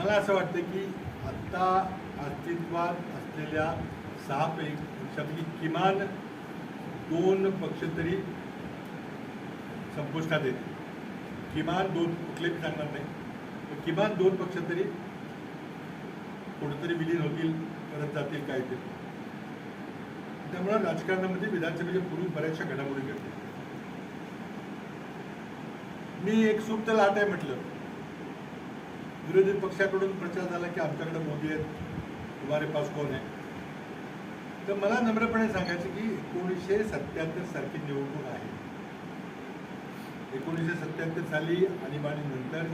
मला असं वाटतं की आत्ता अस्तित्वात असलेल्या सहा पैकी पक्षापैकी किमान दोन पक्ष तरी संपुष्टात येतील. किमान दोन कुठले सांगणार नाही. किमान दोन पक्ष तरी कुठेतरी विलीन होतील परत जातील काय ते त्यामुळं राजकारणामध्ये विधानसभेच्या पूर्वी बऱ्याचशा घडामोडी घडतील. मी एक सुप्त लाट आहे म्हटलं. विरोधी पक्षाकडून प्रचार झाला की आमच्याकडे मोदी आहेत तुम्हारे पास कोण आहे तर मला नम्रपणे सांगायचं की एकोणीसशे सत्याहत्तर सारखी निवडणूक आहे. एकोणीसशे सत्याहत्तर साली आणीबाणीनंतर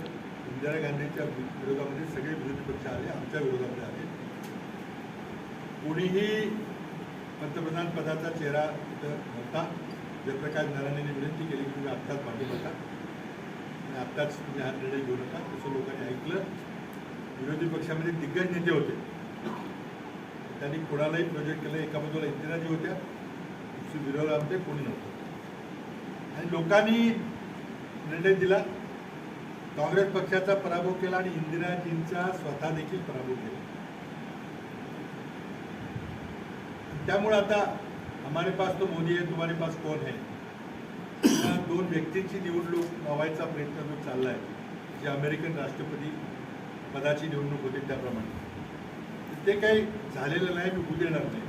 इंदिरा गांधीच्या विरोधामध्ये सगळे विरोधी पक्ष आले आमच्या विरोधामध्ये आले. कोणीही पंतप्रधान पदाचा चेहरा इथं नव्हता. जयप्रकाश नारायणांनी विनंती केली की तुम्ही आत्ताच पाठवू नका आणि आत्ताच तुम्ही हा निर्णय घेऊ नका. तसं लोकांनी विरोधी पक्षामध्ये दिग्गज नेते होते. त्यांनी कोणालाही प्रोजेक्ट केलं एका बाजूला इंदिराजी होत्या दुसरी आमचे कोणी नव्हतं. आणि लोकांनी निर्णय दिला. काँग्रेस पक्षाचा पराभव केला आणि इंदिराजींचा स्वतः देखील पराभव केला. त्यामुळे आता हमारे पास तो मोदी आहे तुम्हारे पास कोण है? दोन व्यक्तींची निवडणूक लावायचा प्रयत्न जो चालला आहे जे अमेरिकन राष्ट्रपती पदाची निवडणूक होती त्याप्रमाणे. ते काही झालेलं नाही मी होऊ देणार नाही.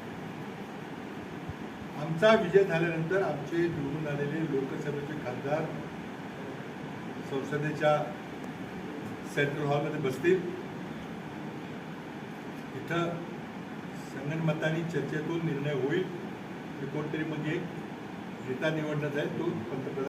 आमचा विजय झाल्यानंतर आमचे निवडून आलेले लोकसभेचे खासदार संसदेच्या सेंट्रल हॉलमध्ये बसतील. इथं संगणमतानी चर्चेतून निर्णय होईल. कोणतरी मग एक नेता निवडण्यात जाईल तो पंतप्रधान